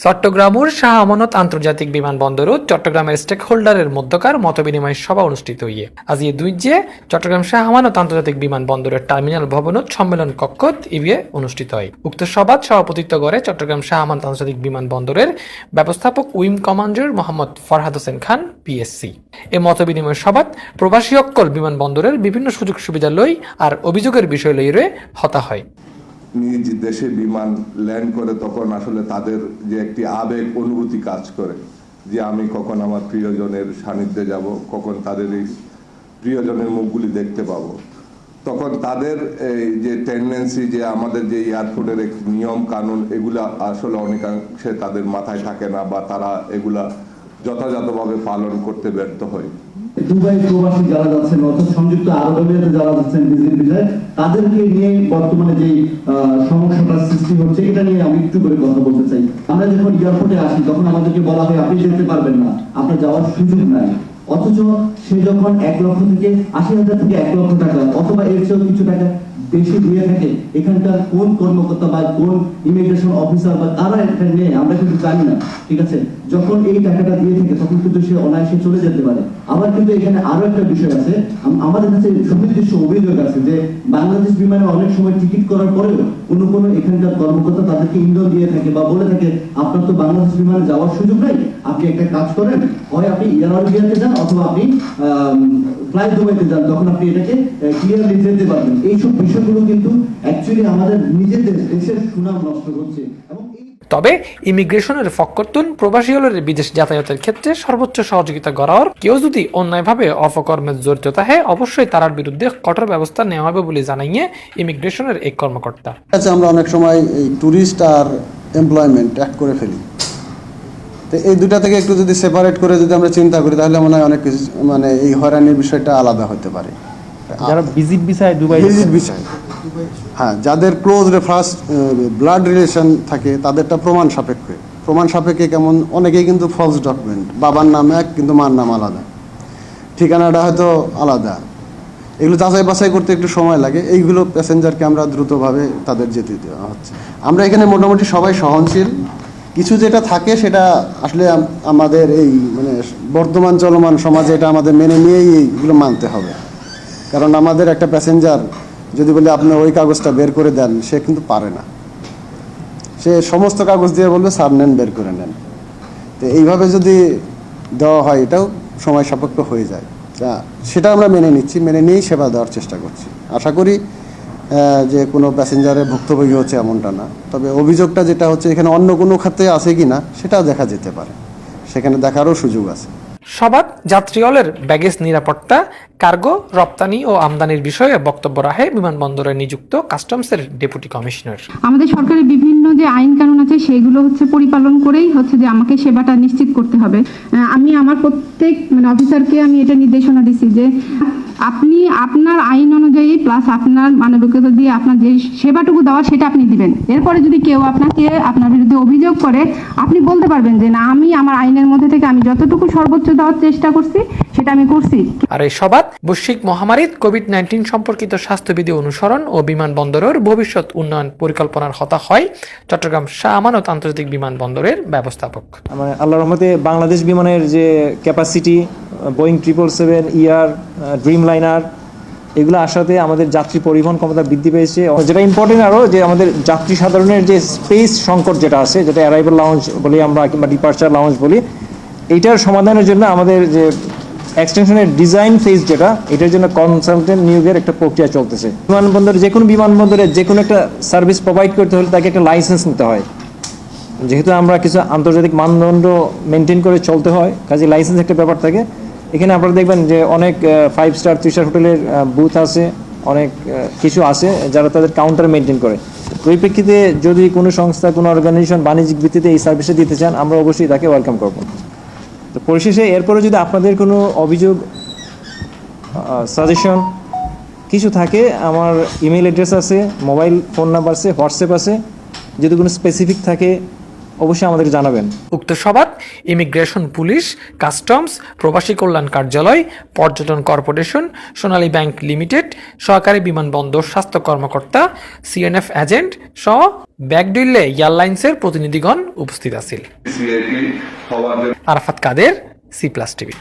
চট্টগ্রামের শাহ আমানত আন্তর্জাতিক বিমানবন্দর ও চট্টগ্রামের স্টেক হোল্ডারের মধ্যকার মতবিনিময় সভা অনুষ্ঠিত হইয়ে আজ ইয়ে দুই যে চট্টগ্রাম শাহ আমানত আন্তর্জাতিক বিমানবন্দরের টার্মিনাল ভবনত সম্মেলন কক্ষত ইভিয়ে অনুষ্ঠিত হয়। উক্ত সভাত সভাপতিত্ব করে চট্টগ্রাম শাহ আমানত আন্তর্জাতিক বিমানবন্দরের ব্যবস্থাপক wing commander Mohammad Farhad Hossain Khan PSC এ মতবিনিময় সভাত প্রবাসী অক্কল বিমানবন্দরের বিভিন্ন সুযোগ সুবিধা লই আর অভিযোগের বিষয় লইরে হতা হয়। নিজ দেশে বিমান ল্যান্ড করে তখন আসলে তাদের যে একটি আবেগ অনুভূতি কাজ করে, যে আমি কখন আমার প্রিয়জনের সান্নিধ্যে যাব, কখন তাদের এই প্রিয়জনের মুখগুলি দেখতে পাবো। তখন তাদের এই যে টেন্ডেন্সি যে আমাদের যে এয়ারপোর্টের একটি নিয়ম, কানুন, এগুলা আসলে অনেকাংশে তাদের মাথায় থাকে না বা তারা এগুলা যথাযথভাবে পালন করতে ব্যর্থ হয়। দুবাই প্রবাসী যারা যাচ্ছেন, অর্থাৎ সংযুক্ত আরব আমিরাতে যারা যাচ্ছেন বিজনেস ভিসায় তাদেরকে নিয়ে বর্তমানে যে সমস্যাটা সৃষ্টি হচ্ছে, এটা নিয়ে আমি একটু করে কথা বলতে চাই। আমরা যখন এয়ারপোর্টে আসি, তখন আমাদেরকে বলা হয়, আপনি যেতে পারবেন না, আপনার যাওয়ার সুযোগ নাই। অথচ সে যখন এক লক্ষ থেকে আশি হাজার থেকে এক লক্ষ টাকা, অথবা এর চেয়েও কিছু টাকা বেশি দিয়ে থাকে, এখানকার কোন কর্মকর্তা বা কোন ইমিগ্রেশন অফিসার বা কারা এটা নেই, আমরা কিন্তু জানি না, ঠিক আছে? যখন এই টাকাটা দিয়ে থাকে, তখন কিন্তু সে অনায়াসে চলে যেতে পারে। আবার কিন্তু এখানে আরও একটা বিষয় আছে আমাদের কাছে সুনির্দিষ্ট অভিযোগ আছে যে বাংলাদেশ বিমানে অনেক সময় টিকিট করার পরেও কোনো কোনো এখানকার কর্মকর্তা তাদেরকে ইন্ধন দিয়ে থাকে বা বলে থাকে, আপনার তো বাংলাদেশ বিমানে যাওয়ার সুযোগ নাই, আপনি একটা কাজ করেন, হয় আপনি এয়ার আরবিয়াতে যান অথবা আপনি ফ্লাই দুবাইতে যান তখন আপনি এটাকে ক্লিয়ারলি যেতে পারবেন। এইসব বিষয়গুলো কিন্তু অ্যাকচুয়ালি আমাদের নিজেদের দেশের সুনাম নষ্ট করছে। এবং তবে ইমিগ্রেশনের ফক্করতুন প্রবাসী হলের বিদেশ যাতায়াতের ক্ষেত্রে সর্বোচ্চ সহযোগিতা করার কেউ যদি অন্যায়ভাবে অপকর্মে জড়িত থাকে অবশ্যই তার বিরুদ্ধে কঠোর ব্যবস্থা নেওয়া হবে বলে জানাইয়ে ইমিগ্রেশনের এক কর্মকর্তা। আমরা অনেক সময় এই ট্যুরিস্ট আর এমপ্লয়মেন্ট এক করে ফেলি। তো এই দুটা থেকে একটু যদি সেপারেট করে যদি আমরা চিন্তা করি তাহলে মনে হয় অনেক কিছু মানে এই হয়রানির বিষয়টা আলাদা হতে পারে। যারা ভিজিট ভিসায় দুবাই ভিজিট হ্যাঁ যাদের ক্লোজ ফার্স্ট ব্লাড রিলেশন থাকে তাদেরটা প্রমাণ সাপেক্ষে। প্রমাণ সাপেক্ষে কেমন অনেকেই কিন্তু ফলস ডকুমেন্ট বাবার নাম এক কিন্তু মার নাম আলাদা। ঠিকানাটা হয়তো আলাদা। এগুলো যাচাই বাছাই করতে একটু সময় লাগে। এইগুলো প্যাসেঞ্জারকে আমরা দ্রুতভাবে তাদের যেতে দেওয়া হচ্ছে। আমরা এখানে মোটামুটি সবাই সহনশীল। কিছু যেটা থাকে সেটা আসলে আমাদের এই মানে বর্তমান চলমান সমাজে এটা আমাদের মেনে নিয়েই এইগুলো মানতে হবে। কারণ আমাদের একটা প্যাসেঞ্জার, যদি বলে আপনি ওই কাগজটা বের করে দেন, সে কিন্তু পারে না। সে সমস্ত কাগজ দিয়ে বলবে, স্যার, নেন, বের করে নেন। তো এইভাবে যদি দেওয়া হয়, এটাও সময় সাপেক্ষ হয়ে যায়। তা সেটা আমরা মেনে নিচ্ছি, মেনে নিয়েই সেবা দেওয়ার চেষ্টা করছি। আশা করি যে কোনো প্যাসেঞ্জারের ভুক্তভোগী হচ্ছে এমনটা না। তবে অভিযোগটা যেটা হচ্ছে এখানে অন্য কোনো খাতে আছে কি না সেটাও দেখা যেতে পারে। সেখানে দেখারও সুযোগ আছে। সবাত যাত্রীহলের ব্যাগেজ নিরাপত্তা কার্গো রপ্তানি ও আমদানির বিষয়ে বক্তব্য রাখে বিমানবন্দরে নিযুক্ত কাস্টমসের ডেপুটি কমিশনার। আমাদের সরকারের বিভিন্ন যে আইন কানুন আছে সেগুলো হচ্ছে পরিপালন করেই হচ্ছে যে আমাকে সেবাটা নিশ্চিত করতে হবে। আহ, আমি আমার প্রত্যেক মানে অফিসারকে আমি এটা নির্দেশনা দিছি যে আপনি আপনার আইন অনুযায়ী প্লাস আপনার মানবিকতা দিয়ে আপনার যে সেবাটুকু দেওয়া সেটা আপনি দিবেন। এরপরে যদি কেউ আপনাকে আপনার বিরুদ্ধে অভিযোগ করে আপনি বলতে পারবেন যে না আমি আমার আইনের মধ্যে থেকে আমি যতটুকু সর্বোচ্চ দেওয়ার চেষ্টা করছি সেটা আমি করছি। আর এই সভাত বৈশ্বিক মহামারীত কোভিড নাইন্টিন সম্পর্কিত স্বাস্থ্যবিধি অনুসরণ ও বিমানবন্দরের ভবিষ্যৎ উন্নয়ন পরিকল্পনার হতা হয় চট্টগ্রাম শাহ আমানত আন্তর্জাতিক বিমানবন্দরের ব্যবস্থাপক। মানে আল্লাহ রহমতে বাংলাদেশ বিমানের যে ক্যাপাসিটি বোয়িং ট্রিপল সেভেন ইয়ার ড্রিম লাইনার এগুলো আসাতে আমাদের যাত্রী পরিবহন ক্ষমতা বৃদ্ধি পেয়েছে। যেটা ইম্পর্টেন্ট আরও যে আমাদের যাত্রী সাধারণের যে স্পেস সংকট যেটা আছে, যেটা অ্যারাইভাল লাউঞ্জ বলি আমরা কিংবা ডিপার্চার লাউঞ্জ বলি এইটার সমাধানের জন্য আমাদের যে এক্সটেনশনের ডিজাইন ফেজ যেটা, এটার জন্য কনসালটেন্ট নিয়োগের একটা প্রক্রিয়া চলতেছে। বিমানবন্দরে যে কোনো বিমানবন্দরে যে কোনো একটা সার্ভিস প্রোভাইড করতে হলে তাকে একটা লাইসেন্স নিতে হয়। যেহেতু আমরা কিছু আন্তর্জাতিক মানদণ্ড মেনটেন করে চলতে হয়, কাজে লাইসেন্স একটা ব্যাপার থাকে এখানে আপনারা দেখবেন যে অনেক ফাইভ স্টার থ্রি স্টার হোটেলের বুথ আছে, অনেক কিছু আছে যারা তাদের কাউন্টার মেনটেন করে। তো ওই প্রেক্ষিতে যদি কোনো সংস্থা, কোনো অর্গানাইজেশন বাণিজ্যিক ভিত্তিতে এই সার্ভিসে দিতে চান, আমরা অবশ্যই তাকে ওয়েলকাম করব। তো পরিশেষে এরপরে যদি আপনাদের কোনো অভিযোগ সাজেশন কিছু থাকে, আমার ইমেল অ্যাড্রেস আছে মোবাইল ফোন নাম্বার আছে হোয়াটসঅ্যাপ আছে, যদি কোনো স্পেসিফিক থাকে অবশ্যই আমাদের জানাবেন। উক্ত সভাত ইমিগ্রেশন পুলিশ কাস্টমস প্রবাসী কল্যাণ কার্যালয় পর্যটন কর্পোরেশন সোনালী ব্যাংক লিমিটেড সহকারী বিমানবন্দর স্বাস্থ্য কর্মকর্তা সিএনএফ এজেন্ট সহ ব্যাকডিল্লে এয়ারলাইন্সের প্রতিনিধিগণ উপস্থিত আছিল। Arafat Kader C plus TV